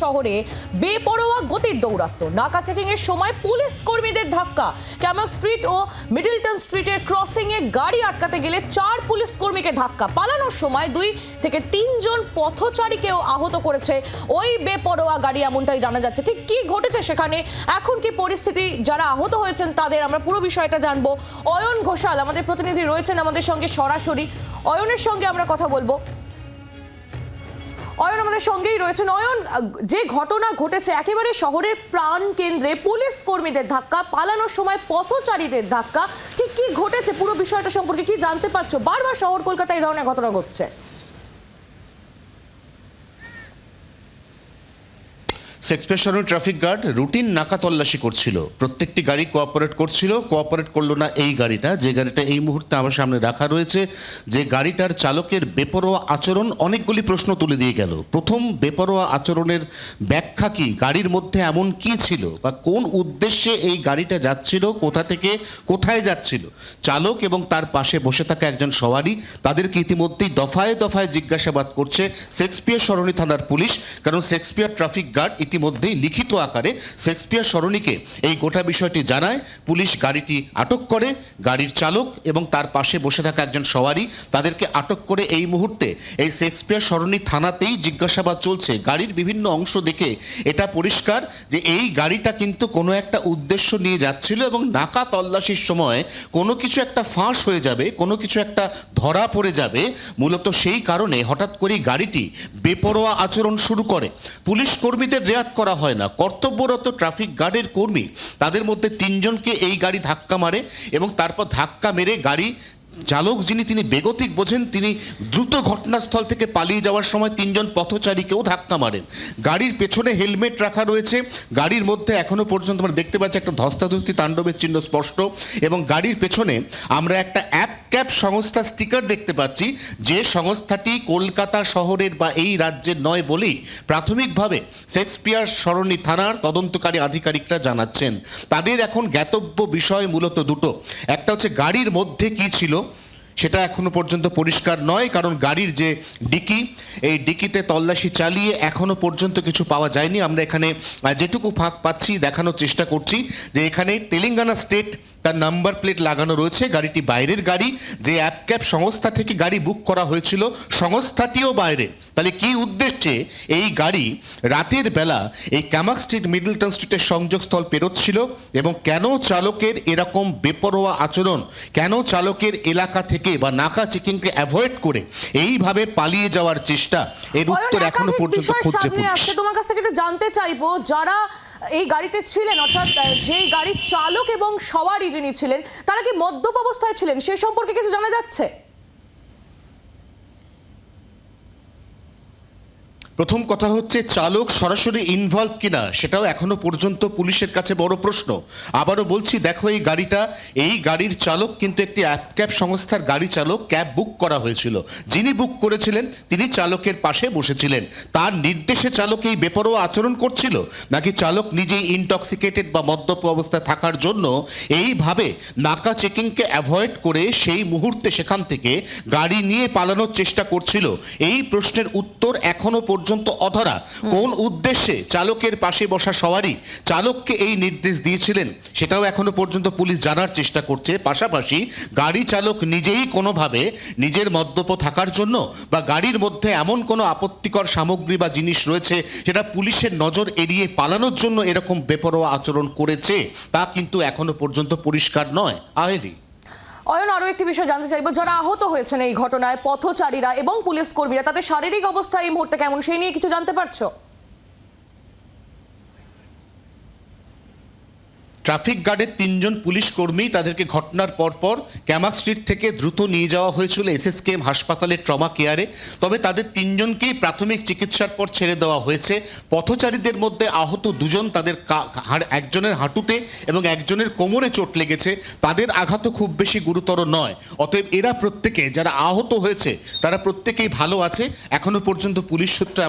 শহরে বেপরোয়া গতির দৌরাত্ম নাকা চেকিং এর সময় পুলিশ কর্মীদের ধাক্কা। ক্যামাক স্ট্রিট ও মিডলটন স্ট্রিটের ক্রসিং এ গাড়ি আটকাতে গেলে চার পুলিশ কর্মীকে ধাক্কা। পালানোর সময় দুই থেকে তিনজন পথচারীকেও আহত করেছে ওই বেপরোয়া গাড়ি, এমনটাই জানা যাচ্ছে। ঠিক কি ঘটেছে সেখানে? এখন কি পরিস্থিতি? যারা আহত হয়েছেন তাদের আমরা পুরো বিষয়টা জানব। অয়ন ঘোষাল, আমাদের প্রতিনিধি রয়েছেন আমাদের সঙ্গে সরাসরি। অয়নের সঙ্গে আমরা কথা বলব। অয়ন আমাদের সঙ্গেই রয়েছে অয়ন যে ঘটনা ঘটেছে, একেবারে শহরের প্রাণ কেন্দ্রে পুলিশ কর্মীদের ধাক্কা, পালানোর সময় পথচারীদের ধাক্কা, ঠিক কি ঘটেছে? পুরো বিষয়টা সম্পর্কে কি জানতে পারছ? বারবার শহর কলকাতায় এই ধরনের ঘটনা ঘটছে। সেক্সপেশনের ট্রাফিক গার্ড রুটিন নাকা তল্লাশি করছিল। প্রত্যেকটি গাড়ি কোঅপারেট করছিল কোঅপারেট করল না এই গাড়িটা। যে গাড়িটা এই মুহূর্তে আমার সামনে রাখা রয়েছে, যে গাড়িটার চালকের বেপরোয়া আচরণ অনেকগুলি প্রশ্ন তুলে দিয়ে গেল। প্রথম বেপরোয়া আচরণের ব্যাখ্যা কি? গাড়ির মধ্যে এমন কি ছিল? বা কোন উদ্দেশ্যে এই গাড়িটা যাচ্ছিল? কোথা থেকে কোথায় যাচ্ছিল? চালক এবং তার পাশে বসে থাকা একজন সওয়ারি তাদেরকে ইতিমধ্যেই দফায় দফায় জিজ্ঞাসাবাদ করছে শেক্সপিয়ার সরণি থানার পুলিশ? কারণ শেক্সপিয়ার ট্রাফিক গার্ড ইতিমধ্যেই লিখিত আকারে শেক্সপিয়ার সরণিকে এই গোটা বিষয়টি জানায়। পুলিশ গাড়িটি আটক করে, গাড়ির চালক এবং তার পাশে বসে থাকা একজন সওয়ারি তাদেরকে আটক করে এই মুহূর্তে এই শেক্সপিয়ার সরণি থানাতেই জিজ্ঞাসাবাদ চলছে। গাড়ির বিভিন্ন অংশ দেখে এটা পরিষ্কার যে এই গাড়িটা কিন্তু কোনো একটা উদ্দেশ্য নিয়ে যাচ্ছিল এবং নাকা তল্লাশির সময় কোনো কিছু একটা ফাঁস হয়ে যাবে, কোনো কিছু একটা ধরা পড়ে যাবে। মূলত সেই কারণে হঠাৎ করেই গাড়িটি বেপরোয়া আচরণ শুরু করে। পুলিশ কর্মীদের রেয়াত করা হয় না। কর্তব্যরত ট্রাফিক গার্ডের কর্মী, তাদের মধ্যে তিনজনকে এই গাড়ি ধাক্কা মারে এবং তারপর ধাক্কা মেরে গাড়ি চালক যিনি, তিনি বেগতিক বোঝেন, তিনি দ্রুত ঘটনাস্থল থেকে পালিয়ে যাওয়ার সময় তিনজন পথচারীকেও ধাক্কা মারেন। গাড়ির পেছনে হেলমেট রাখা রয়েছে। গাড়ির মধ্যে এখনও পর্যন্ত আমরা দেখতে পাচ্ছি একটা ধস্তাধস্তি তাণ্ডবের চিহ্ন স্পষ্ট এবং গাড়ির পেছনে আমরা একটা অ্যাপ ক্যাপ সংস্থা স্টিকার দেখতে পাচ্ছি। যে সংস্থাটি কলকাতা শহরের বা এই রাজ্যের নয় বলেই প্রাথমিকভাবে শেক্সপিয়ার সরণি থানার তদন্তকারী আধিকারিকরা জানাচ্ছেন। তাদের এখন জ্ঞাতব্য বিষয় মূলত দুটো। একটা হচ্ছে গাড়ির মধ্যে কি ছিল, সেটা এখনও পর্যন্ত পরিষ্কার নয়, কারণ গাড়ির যে ডিকি, এই ডিকিতে তল্লাশি চালিয়ে এখনও পর্যন্ত কিছু পাওয়া যায়নি। আমরা এখানে যেটুকু ফাঁক পাচ্ছি, দেখানোর চেষ্টা করছি যে এখানে তেলেঙ্গানা স্টেট তার নাম্বার প্লেট লাগানো রয়েছে গাড়িটি বাইরের গাড়ি যে অ্যাপ ক্যাব সংস্থা থেকে গাড়ি বুক করা হয়েছিল সংস্থাটিও বাইরে। তাহলে কি উদ্দেশ্যে এই গাড়ি রাতের বেলা এই ক্যামাক স্ট্রিট মিডলটন স্ট্রিটের সংযোগস্থল পেরোচ্ছিল এবং কেন চালকের এরকম বেপরোয়া আচরণ কেন চালকের এলাকা থেকে বা নাকা চেকিংকে অ্যাভয়েড করে এইভাবে পালিয়ে যাওয়ার চেষ্টা? এর উত্তর এখনও পর্যন্ত খুঁজছে পুলিশ। তোমার কাছ থেকে একটু জানতে চাইব যারা এই গাড়িতে ছিলেন, অর্থাৎ যেই গাড়ির চালক এবং সওয়ারি যিনি ছিলেন, তারা কি মদ্যপ অবস্থায় ছিলেন? সে সম্পর্কে কিছু জানা যাচ্ছে? প্রথম কথা হচ্ছে, চালক সরাসরি ইনভলভ কিনা, সেটাও এখনও পর্যন্ত পুলিশের কাছে বড় প্রশ্ন। আবারও বলছি, দেখো এই গাড়িটা, এই গাড়ির চালক কিন্তু একটি অ্যাপ ক্যাব সংস্থার গাড়ি চালক ক্যাব বুক করা হয়েছিল। যিনি বুক করেছিলেন, তিনি চালকের পাশে বসেছিলেন। তার নির্দেশে চালক এই বেপরোয়া আচরণ করছিল। নাকি চালক নিজেই ইনটক্সিকেটেড বা মদ্যপ অবস্থায় থাকার জন্য এইভাবে নাকা চেকিংকে অ্যাভয়েড করে সেই মুহূর্তে সেখান থেকে গাড়ি নিয়ে পালানোর চেষ্টা করছিল? এই প্রশ্নের উত্তর এখনও পর্যন্ত অধরা। কোন উদ্দেশ্যে চালকের পাশে বসা সবারই চালককে এই নির্দেশ দিয়েছিলেন সেটাও এখনও পর্যন্ত পুলিশ জানার চেষ্টা করছে। পাশাপাশি গাড়ি চালক নিজেই কোনোভাবে নিজের মদ্যপ থাকার জন্য বা গাড়ির মধ্যে এমন কোনো আপত্তিকর সামগ্রী বা জিনিস রয়েছে সেটা পুলিশের নজর এড়িয়ে পালানোর জন্য এরকম বেপরোয়া আচরণ করেছে তা কিন্তু এখনও পর্যন্ত পরিষ্কার নয়। আহেলি অয়ন আরও একটি বিষয় জানতে চাইব। যারা আহত হয়েছেন এই ঘটনায়, পথচারীরা এবং পুলিশ কর্মীরা, তাদের শারীরিক অবস্থা এই মুহূর্তে কেমন, সেই নিয়ে কিছু জানতে পারছ? ট্রাফিক গার্ডের তিনজন পুলিশ কর্মী তাদেরকে ঘটনার পরপর ক্যামাক স্ট্রিট থেকে দ্রুত নিয়ে যাওয়া হয়েছিল এসএসকেএম হাসপাতালের ট্রমা কেয়ারে। তবে তাদের তিনজনকেই প্রাথমিক চিকিৎসার পর ছেড়ে দেওয়া হয়েছে। পথচারীদের মধ্যে আহত দুজন তাদের একজনের হাঁটুতে এবং একজনের কোমরে চোট লেগেছে। তাদের আঘাতও খুব বেশি গুরুতর নয়। অতএব এরা প্রত্যেকে, যারা আহত হয়েছে, তারা প্রত্যেকেই ভালো আছে। এখনও পর্যন্ত পুলিশ সূত্রে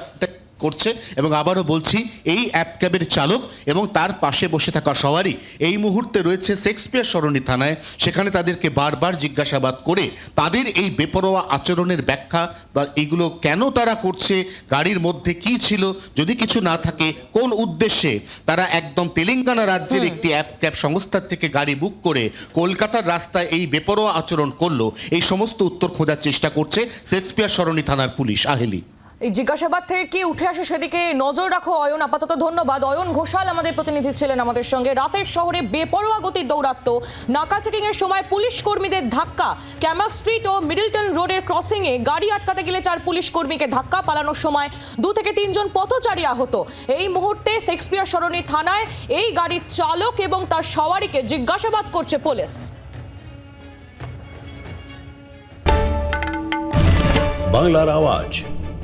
করছে এবং আবারও বলছি এই অ্যাপ ক্যাবের চালক এবং তার পাশে বসে থাকা সবারই এই মুহূর্তে রয়েছে শেক্সপিয়ার সরণি থানায়। সেখানে তাদেরকে বারবার জিজ্ঞাসাবাদ করে তাদের এই বেপরোয়া আচরণের ব্যাখ্যা বা এগুলো কেন তারা করছে গাড়ির মধ্যে কি ছিল যদি কিছু না থাকে কোন উদ্দেশ্যে? তারা একদম তেলেঙ্গানা রাজ্যের একটি অ্যাপ ক্যাব সংস্থার থেকে গাড়ি বুক করে কলকাতার রাস্তায় এই বেপরোয়া আচরণ করল। এই সমস্ত উত্তর খোঁজার চেষ্টা করছে শেক্সপিয়ার সরণি থানার পুলিশ। আহেলি। এই জিজ্ঞাসাবাদ থেকে কি উঠে আসে সেদিকে নজর রাখো, অয়ন। আপাতত ধন্যবাদ। অয়ন ঘোষাল আমাদের প্রতিনিধি ছিলেন আমাদের সঙ্গে। রাতের শহরে বেপরোয়া গতির দৌরাত্ম। নাকা চেকিং এর সময় পুলিশ কর্মীদের ধাক্কা। ক্যামাক স্ট্রিট ও মিডলটন রোডের ক্রসিং এ গাড়ি আটকাতে গেলে চার পুলিশ কর্মীকে ধাক্কা পালানোর সময় দু থেকে তিনজন পথচারী আহত। এই মুহূর্তে শেক্সপিয়ার সরণি থানায় এই গাড়ির চালক এবং তার সওয়ারিকে জিজ্ঞাসাবাদ করছে পুলিশ। বাংলার আওয়াজ।